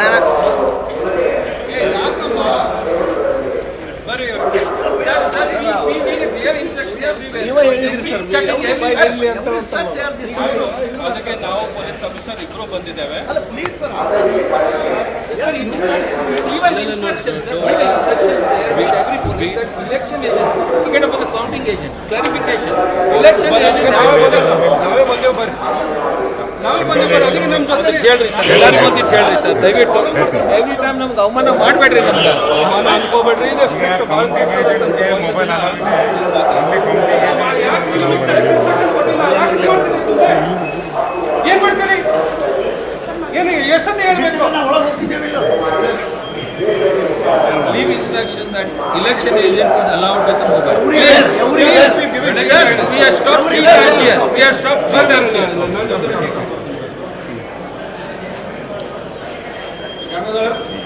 ನಾನು ಬರಿ ಅವರು ಸರ್ ಸರ್ ಚೆಕಿಂಗ್ ಅದಕ್ಕೆ ನಾವು ಪೊಲೀಸ್ ಕಚೇರಿ ಇವ್ರು ಬಂದಿದ್ದೇವೆ. ನೀ ಸರ್ ಈ agent you agent clarification election agent ಹೇಳ್ರಿ ಸರ್. ಎಲ್ಲರಿಗೂ ಒಂದಿಟ್ಟು ಹೇಳ್ರಿ ಸರ್. ದಯವಿಟ್ಟು ಎವ್ರಿ ಟೈಮ್ ನಮ್ಗೆ ಅವಮಾನ ಮಾಡಬೇಡ್ರಿ ನಮ್ಗೆ. ಅವಮಾನ ಅನ್ಕೋಬೇಡ್ರಿ ಇದು ಮೊಬೈಲ್ ಏನ್ ಮಾಡ್ತೀರಿ? ಏನು ಎಷ್ಟೊತ್ತು ಹೇಳ್ಬೇಕು? Leave instruction that election agent is allowed with mobile Sir, we have stopped three times here. We have stopped three times here. Gangadhar.